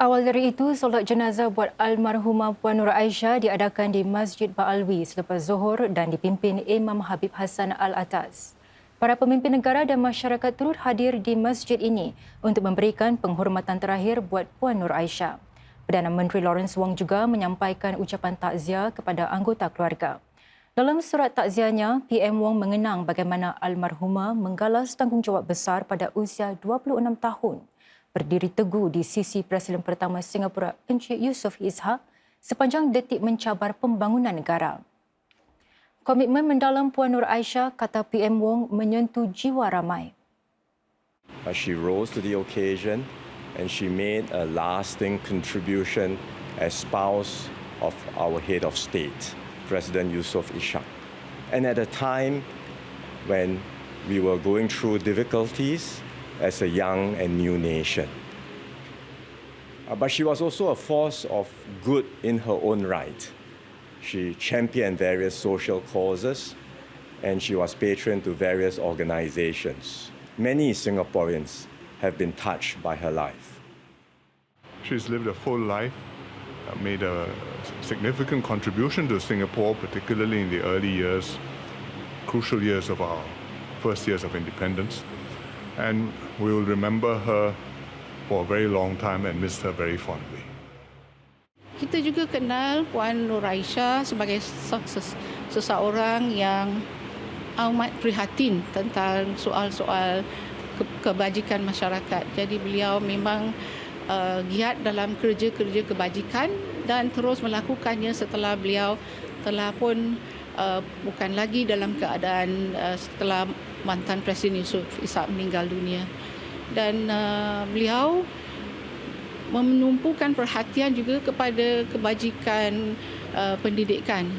Awal dari itu, solat jenazah buat almarhumah Puan Nur Aisyah diadakan di Masjid Ba'alwi selepas Zuhur dan dipimpin Imam Habib Hassan Al-Atas. Para pemimpin negara dan masyarakat turut hadir di masjid ini untuk memberikan penghormatan terakhir buat Puan Nur Aisyah. Perdana Menteri Lawrence Wong juga menyampaikan ucapan takziah kepada anggota keluarga. Dalam surat takziahnya, PM Wong mengenang bagaimana almarhumah menggalas tanggungjawab besar pada usia 26 tahun berdiri teguh di sisi Presiden pertama Singapura Encik Yusof Ishak sepanjang detik mencabar pembangunan negara. Komitmen mendalam Puan Nur Aisyah, kata PM Wong, menyentuh jiwa ramai. She rose to the occasion and she made a lasting contribution as spouse of our head of state, President Yusof Ishak. And at a time when we were going through difficulties as a young and new nation. Uh, But she was also a force of good in her own right. She championed various social causes and she was patron to various organizations. Many Singaporeans have been touched by her life. She's lived a full life, uh, made a significant contribution to Singapore, particularly in the early years, crucial years of our first years of independence. And we will remember her for a very long time and miss her very fondly. Kita juga kenal Puan Nur Aisyah sebagai se- ses- seseorang yang amat prihatin tentang soal-soal ke- kebajikan masyarakat. Jadi beliau memang uh, giat dalam kerja-kerja kebajikan dan terus melakukannya setelah beliau telah pun uh, bukan lagi dalam keadaan uh, setelah mantan Presiden Yusof Ishak meninggal dunia. Dan uh, beliau menumpukan perhatian juga kepada kebajikan uh, pendidikan.